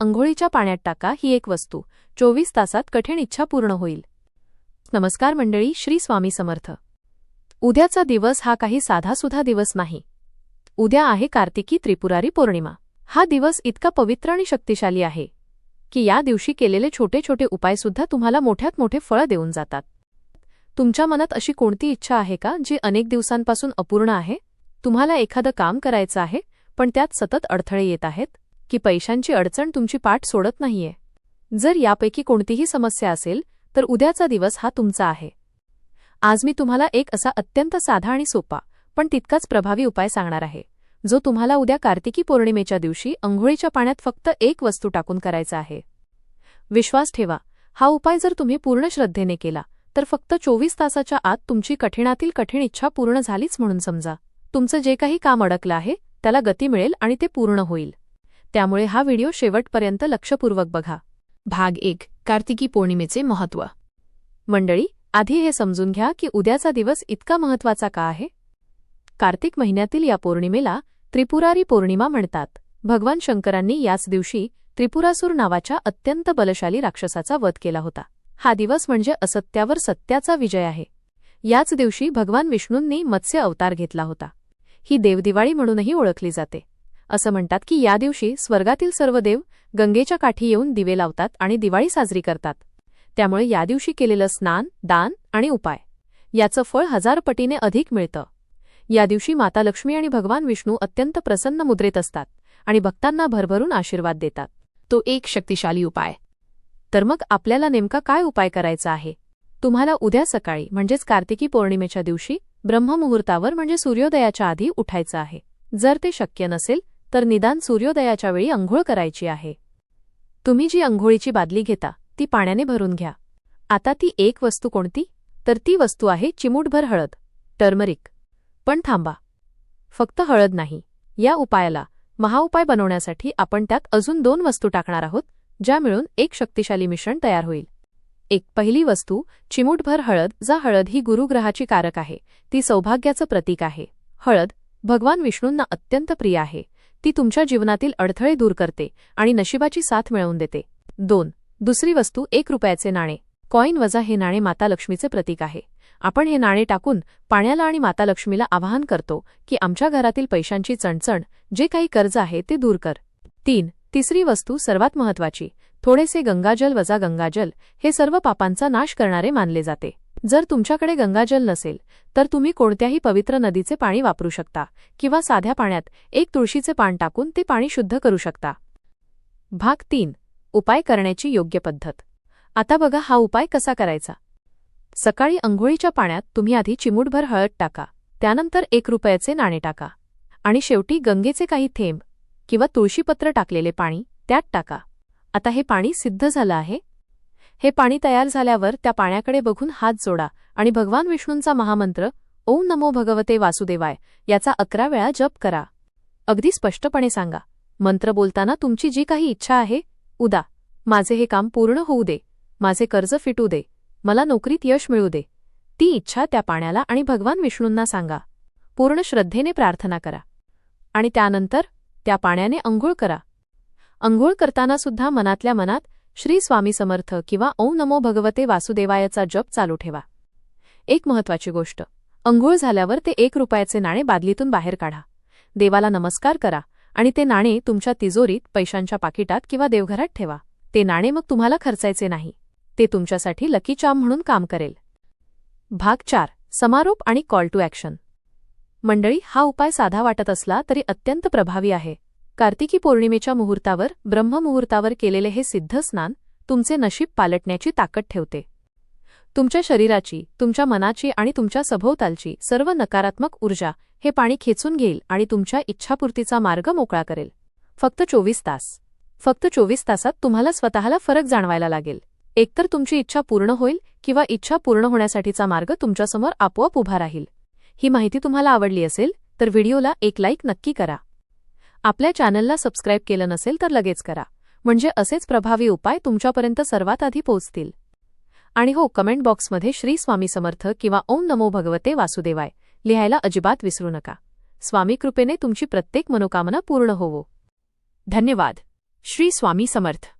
अंघोळीच्या पाण्यात टाका ही एक वस्तू. चोवीस तासात कठीण इच्छा पूर्ण होईल. नमस्कार मंडळी श्री स्वामी समर्थ. उद्याचा दिवस हा काही साधासुधा दिवस नाही. उद्या आहे कार्तिकी त्रिपुरारी पौर्णिमा. हा दिवस इतका पवित्र आणि शक्तिशाली आहे की या दिवशी केलेले छोटे छोटे उपायसुद्धा तुम्हाला मोठ्यात मोठे फळ देऊन जातात. तुमच्या मनात अशी कोणती इच्छा आहे का जी अनेक दिवसांपासून अपूर्ण आहे? तुम्हाला एखादं काम करायचं आहे पण त्यात सतत अडथळे येत आहेत? की पैशांची अडचण तुमची पाठ सोडत नाहीये. जर यापैकी कोणतीही समस्या असेल तर उद्याचा दिवस हा तुमचा आहे. आज मी तुम्हाला एक असा अत्यंत साधा आणि सोपा पण तितकाच प्रभावी उपाय सांगणार आहे. जो तुम्हाला उद्या कार्तिकी पौर्णिमेच्या दिवशी अंघोळीच्या पाण्यात फक्त एक वस्तू टाकून करायचा आहे. विश्वास ठेवा हा उपाय जर तुम्ही पूर्ण श्रद्धेने केला तर फक्त चोवीस तासाच्या आत तुमची कठीणातील कठीण इच्छा पूर्ण झालीच म्हणून समजा. तुमचं जे काही काम अडकलं आहे त्याला गती मिळेल आणि ते पूर्ण होईल. त्यामुळे हा व्हिडिओ शेवटपर्यंत लक्षपूर्वक बघा. भाग एक कार्तिकी पौर्णिमेचे महत्त्व. मंडळी आधी हे समजून घ्या की उद्याचा दिवस इतका महत्त्वाचा का आहे? कार्तिक महिन्यातील या पौर्णिमेला त्रिपुरारी पौर्णिमा म्हणतात. भगवान शंकरांनी याच दिवशी त्रिपुरासूर नावाच्या अत्यंत बलशाली राक्षसाचा वध केला होता. हा दिवस म्हणजे असत्यावर सत्याचा विजय आहे. याच दिवशी भगवान विष्णूंनी मत्स्य अवतार घेतला होता. ही देवदिवाळी म्हणूनही ओळखली जाते. असं म्हणतात की या दिवशी स्वर्गातील सर्व देव गंगेच्या काठी येऊन दिवे लावतात आणि दिवाळी साजरी करतात. त्यामुळे या दिवशी केलेलं स्नान दान आणि उपाय. याचं फळ हजार पटीने अधिक मिळतं. या दिवशी माता लक्ष्मी आणि भगवान विष्णू अत्यंत प्रसन्न मुद्रेत असतात आणि भक्तांना भरभरून आशीर्वाद देतात. तो एक शक्तिशाली उपाय. तर मग आपल्याला नेमका काय उपाय करायचा आहे? तुम्हाला उद्या सकाळी म्हणजेच कार्तिकी पौर्णिमेच्या दिवशी ब्रह्ममुहूर्तावर म्हणजे सूर्योदयाच्या आधी उठायचं आहे. जर ते शक्य नसेल तर निदान सूर्योदयाच्या वेळी अंघोळ करायची आहे. तुम्ही जी अंघोळीची बादली घेता ती पाण्याने भरून घ्या. आता ती एक वस्तू कोणती? तर ती वस्तू आहे चिमूटभर हळद. टर्मरिक. पण थांबा. फक्त हळद नाही. या उपायाला महाउपाय बनवण्यासाठी आपण त्यात अजून दोन वस्तू टाकणार आहोत ज्या मिळून एक शक्तिशाली मिश्रण तयार होईल. एक पहिली वस्तू चिमूटभर हळद जा हळद ही गुरुग्रहाची कारक आहे ती सौभाग्याचं प्रतीक आहे. हळद भगवान विष्णूंना अत्यंत प्रिय आहे. ती तुमच्या जीवनातील अडथळे दूर करते आणि नशिबाची साथ मिळवून देते. दोन दुसरी वस्तू एक रुपयाचे नाणे. कॉईन वजा हे नाणे माता लक्ष्मीचे प्रतीक आहे. आपण हे नाणे टाकून पाण्याला आणि माता लक्ष्मीला आवाहन करतो की आमच्या घरातील पैशांची चणचण जे काही कर्ज आहे ते दूर कर. तीन तिसरी वस्तू सर्वात महत्वाची थोडेसे गंगाजल वजा गंगाजल हे सर्व पापांचा नाश करणारे मानले जाते. जर तुमच्याकडे गंगाजल नसेल तर तुम्ही कोणत्याही पवित्र नदीचे पाणी वापरू शकता किंवा साध्या पाण्यात एक तुळशीचे पान टाकून ते पाणी शुद्ध करू शकता. भाग तीन. उपाय करण्याची योग्य पद्धत. आता बघा हा उपाय कसा करायचा. सकाळी अंघोळीच्या पाण्यात तुम्ही आधी चिमूटभर हळद टाका त्यानंतर एक रुपयाचे नाणे टाका आणि शेवटी गंगेचे काही थेंब किंवा तुळशीपत्र टाकलेले पाणी त्यात टाका. आता हे पाणी सिद्ध झालं आहे. हे पाणी तयार झाल्यावर त्या पाण्याकडे बघून हात जोडा आणि भगवान विष्णूंचा महामंत्र ओम नमो भगवते वासुदेवाय याचा अकरा वेळा जप करा. अगदी स्पष्टपणे सांगा मंत्र बोलताना तुमची जी काही इच्छा आहे उदा. माझे हे काम पूर्ण होऊ दे. माझे कर्ज फिटू दे. मला नोकरीत यश मिळू दे. ती इच्छा त्या पाण्याला आणि भगवान विष्णूंना सांगा. पूर्ण श्रद्धेने प्रार्थना करा. आणि त्यानंतर त्या पाण्याने अंघोळ करा. अंघोळ करताना सुद्धा मनातल्या मनात श्री स्वामी समर्थ किंवा ओम नमो भगवते वासुदेवायाचा जप चालू ठेवा. एक महत्वाची गोष्ट. अंघोळ झाल्यावर ते एक रुपयाचे नाणे बादलीतून बाहेर काढा. देवाला नमस्कार करा आणि ते नाणे तुमच्या तिजोरीत पैशांच्या पाकिटात किंवा देवघरात ठेवा. ते नाणे मग तुम्हाला खर्चायचे नाही. ते तुमच्यासाठी लकी चाम म्हणून काम करेल. भाग चार. समारोप आणि कॉल टू ॲक्शन मंडळी हा उपाय साधा वाटत असला तरी अत्यंत प्रभावी आहे. कार्तिकी पौर्णिमेच्या मुहूर्तावर ब्रह्ममुहूर्तावर केलेले हे सिद्ध स्नान तुमचे नशीब पालटण्याची ताकद ठेवते. तुमच्या शरीराची तुमच्या मनाची आणि तुमच्या सभोवतालची सर्व नकारात्मक ऊर्जा हे पाणी खेचून घेईल आणि तुमच्या इच्छापूर्तीचा मार्ग मोकळा करेल. फक्त चोवीस तास. फक्त चोवीस तासात तुम्हाला स्वतःला फरक जाणवायला लागेल. एकतर तुमची इच्छा पूर्ण होईल किंवा इच्छा पूर्ण होण्यासाठीचा मार्ग तुमच्यासमोर आपोआप उभा राहील. ही माहिती तुम्हाला आवडली असेल तर व्हिडिओला एक लाईक नक्की करा. आपल्या चॅनलला सबस्क्राईब केलं नसेल तर लगेच करा. म्हणजे असेच प्रभावी उपाय तुमच्यापर्यंत सर्वात आधी पोहोचतील. आणि हो कमेंट बॉक्समध्ये श्री स्वामी समर्थ किंवा ओम नमो भगवते वासुदेवाय लिहायला अजिबात विसरू नका. स्वामी कृपेने तुमची प्रत्येक मनोकामना पूर्ण होवो. धन्यवाद. श्री स्वामी समर्थ.